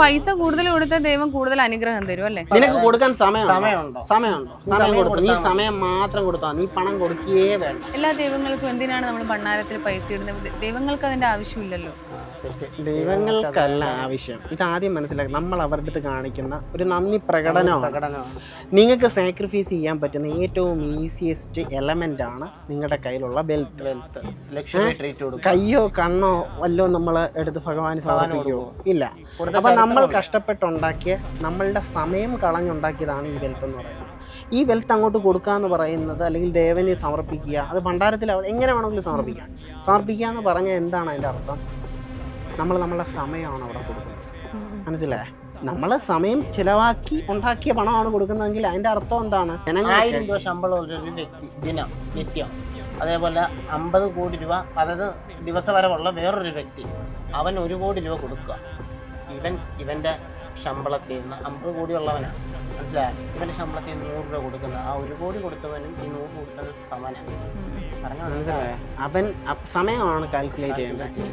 പൈസ കൂടുതൽ കൊടുത്താൽ ദൈവം കൂടുതൽ അനുഗ്രഹം തരും അല്ലേ? നിനക്ക് കൊടുക്കാൻ സമയമുണ്ടോ? സമയമുണ്ടോ? സമയമുണ്ടോ? സമയം നീ കൊടുത്താൽ സമയം മാത്രം കൊടുത്താ നീ പണം കൊടുക്കുകയേ വേണ്ട. എല്ലാ ദൈവങ്ങൾക്കും എന്തിനാണ് നമ്മൾ ഭണ്ണാരത്തിൽ പൈസ ഇടുന്നത്? ദൈവങ്ങൾക്ക് അതിന്റെ ആവശ്യമില്ലല്ലോ. ദൈവങ്ങൾക്കല്ല ആവശ്യം. ഇത് ആദ്യം മനസ്സിലാക്കി നമ്മൾ അവരുടെ അടുത്ത് കാണിക്കുന്ന ഒരു നന്ദി പ്രകടനമാണ്. നിങ്ങൾക്ക് സാക്രിഫൈസ് ചെയ്യാൻ പറ്റുന്ന ഏറ്റവും ഈസിയസ്റ്റ് എലമെന്റ് ആണ് നിങ്ങളുടെ കയ്യിലുള്ള ബെൽത്ത് വെൽത്ത് കയ്യോ കണ്ണോ വല്ലോ നമ്മൾ എടുത്ത് ഭഗവാന് സമർപ്പിക്കുമോ ഇല്ല. അപ്പൊ നമ്മൾ കഷ്ടപ്പെട്ടുണ്ടാക്കിയ നമ്മളുടെ സമയം കളഞ്ഞുണ്ടാക്കിയതാണ് ഈ വെൽത്ത് എന്ന് പറയുന്നത്. ഈ വെൽത്ത് അങ്ങോട്ട് കൊടുക്കുക എന്ന് പറയുന്നത് അല്ലെങ്കിൽ ദേവനെ സമർപ്പിക്കുക അത് ഭണ്ഡാരത്തിൽ എങ്ങനെ വേണമെങ്കിലും സമർപ്പിക്കാം. സമർപ്പിക്കുക എന്ന് പറഞ്ഞാൽ എന്താണ് അതിന്റെ അർത്ഥം? നമ്മൾ നമ്മളുടെ സമയമാണ് അവിടെ കൊടുക്കുന്നത്. മനസ്സിലായേ? നമ്മൾ സമയം ചിലവാക്കി ഉണ്ടാക്കിയ പണമാണ് കൊടുക്കുന്നതെങ്കിൽ അതിന്റെ അർത്ഥം എന്താണ്? ആയിരം രൂപ ശമ്പളം ഒരു വ്യക്തി ദിനം നിത്യം അതേപോലെ അമ്പത് കോടി രൂപ അതായത് ദിവസവരമുള്ള വേറൊരു വ്യക്തി അവൻ ഒരു കോടി രൂപ കൊടുക്കുക. ഇവൻ ഇവന്റെ ശമ്പളത്തിൽ നിന്ന് അമ്പത് കോടി ഉള്ളവനാണ് മനസ്സിലായോ? ഇവന്റെ ശമ്പളത്തിൽ നിന്ന് നൂറ് രൂപ കൊടുക്കുന്ന ആ ഒരു കോടി കൊടുത്തവനും ഈ നൂറ് കൊടുത്തത് സമനാണ് പറഞ്ഞു മനസ്സിലായോ? അവൻ സമയമാണ് കാൽക്കുലേറ്റ് ചെയ്യേണ്ടത്.